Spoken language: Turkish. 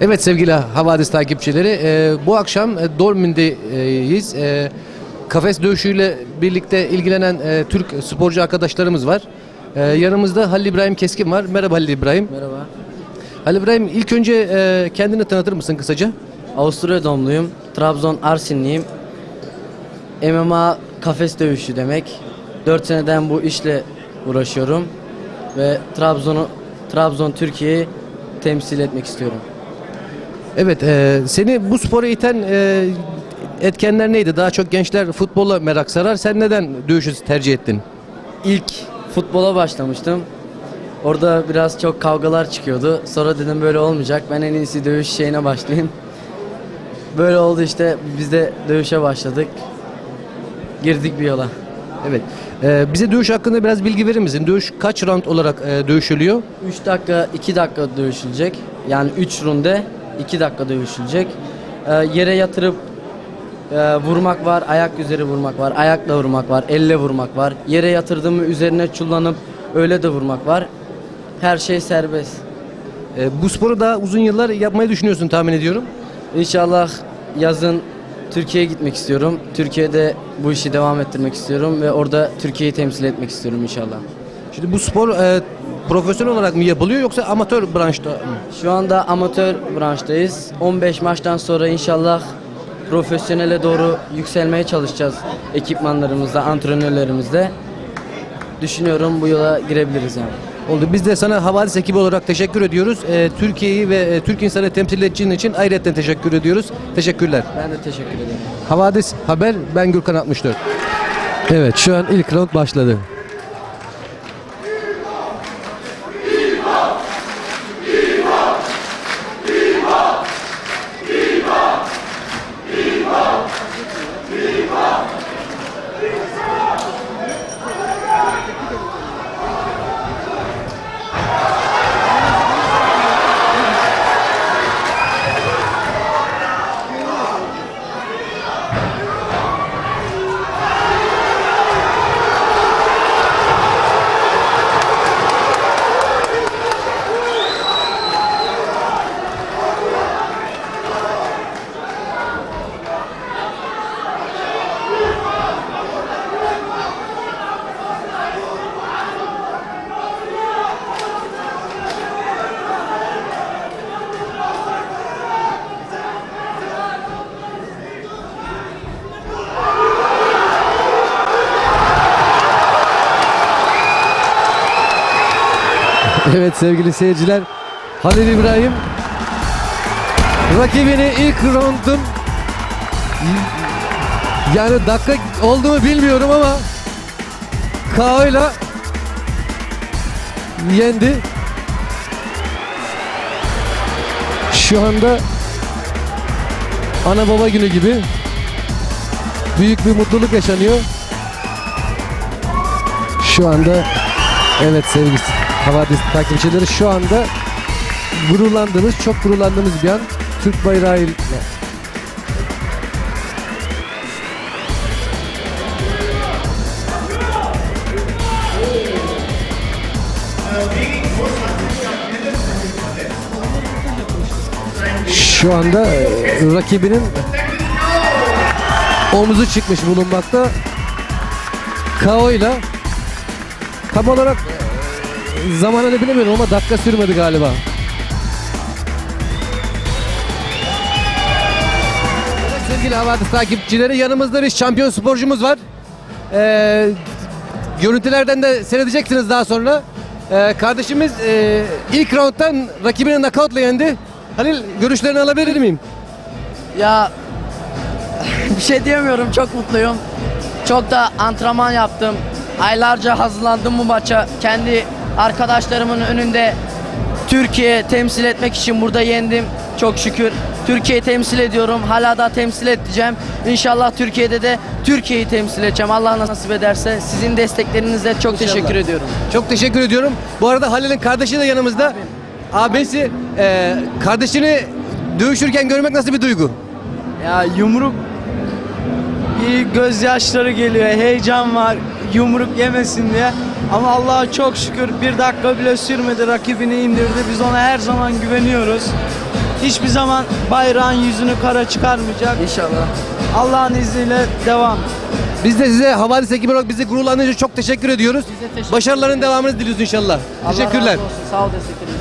Evet sevgili Havadis takipçileri, e, bu akşam e, Dolmin'deyiz. E, kafes dövüşüyle birlikte ilgilenen e, Türk sporcu arkadaşlarımız var. E, yanımızda Halil İbrahim Keskin var. Merhaba Halil İbrahim. Merhaba. Halil İbrahim ilk önce e, kendini tanıtır mısın kısaca? Avusturya doğumluyum. Trabzon Arsinliyim. MMA kafes dövüşü demek. 4 seneden bu işle uğraşıyorum ve Trabzon'u Trabzon Türkiye'yi temsil etmek istiyorum. Evet, e, seni bu spora iten e, etkenler neydi? Daha çok gençler futbola merak sarar. Sen neden dövüşü tercih ettin? İlk futbola başlamıştım. Orada biraz çok kavgalar çıkıyordu. Sonra dedim böyle olmayacak. Ben en iyisi dövüş şeyine başlayayım. Böyle oldu işte. Biz de dövüşe başladık. Girdik bir yola. Evet. E, bize dövüş hakkında biraz bilgi verir misin? Dövüş kaç round olarak e, dövüşülüyor? 3 dakika 2 dakika dövüşülecek. Yani 3 runde 2 dakika dövüşülecek. Ee, yere yatırıp e, vurmak var, ayak üzeri vurmak var, ayakla vurmak var, elle vurmak var. Yere yatırdığımı üzerine çullanıp öyle de vurmak var. Her şey serbest. E, bu sporu daha uzun yıllar yapmayı düşünüyorsun tahmin ediyorum. İnşallah yazın Türkiye'ye gitmek istiyorum. Türkiye'de bu işi devam ettirmek istiyorum ve orada Türkiye'yi temsil etmek istiyorum inşallah. Şimdi bu spor e, profesyonel olarak mı yapılıyor yoksa amatör branşta mı? Şu anda amatör branştayız. 15 maçtan sonra inşallah profesyonele doğru yükselmeye çalışacağız ekipmanlarımızla, antrenörlerimizle. Düşünüyorum bu yola girebiliriz yani. Oldu. Biz de sana Havadis ekibi olarak teşekkür ediyoruz. E, Türkiye'yi ve e, Türk insanı temsil edeceğin için ayrıca teşekkür ediyoruz. Teşekkürler. Ben de teşekkür ederim. Havadis Haber ben Gürkan 64. Evet şu an ilk round başladı. Evet sevgili seyirciler Halil İbrahim rakibini ilk roundun yani dakika oldu mu bilmiyorum ama KO'yla yendi. Şu anda ana baba günü gibi büyük bir mutluluk yaşanıyor. Şu anda evet sevgili Havadis takipçileri şu anda gururlandığımız, çok gururlandığımız bir an Türk bayrağı ile Şu anda e, rakibinin omuzu çıkmış bulunmakta. KO ile tam olarak e, zamanını bilemiyorum ama dakika sürmedi galiba. Evet, sevgili Havadis takipçileri yanımızda bir şampiyon sporcumuz var. Ee, görüntülerden de seyredeceksiniz daha sonra. Ee, kardeşimiz e, ilk rounddan rakibini knockoutla yendi. Halil görüşlerini alabilir miyim? Ya bir şey diyemiyorum çok mutluyum. Çok da antrenman yaptım. Aylarca hazırlandım bu maça. Kendi arkadaşlarımın önünde Türkiye temsil etmek için burada yendim. Çok şükür. Türkiye'yi temsil ediyorum. Hala da temsil edeceğim. İnşallah Türkiye'de de Türkiye'yi temsil edeceğim. Allah nasip ederse. Sizin desteklerinizle çok teşekkür ediyorum. Çok teşekkür ediyorum. Bu arada Halil'in kardeşi de yanımızda. Abisi e, kardeşini dövüşürken görmek nasıl bir duygu? Ya yumruk iyi gözyaşları geliyor, heyecan var yumruk yemesin diye. Ama Allah'a çok şükür bir dakika bile sürmedi rakibini indirdi. Biz ona her zaman güveniyoruz. hiçbir zaman bayrağın yüzünü kara çıkarmayacak. İnşallah. Allah'ın izniyle devam. Biz de size Havadis ekibi olarak bizi gururlandırınca çok teşekkür ediyoruz. Biz de teşekkür Başarıların devamını diliyoruz inşallah. Allah Teşekkürler. razı olsun. Sağ ol destekleriniz.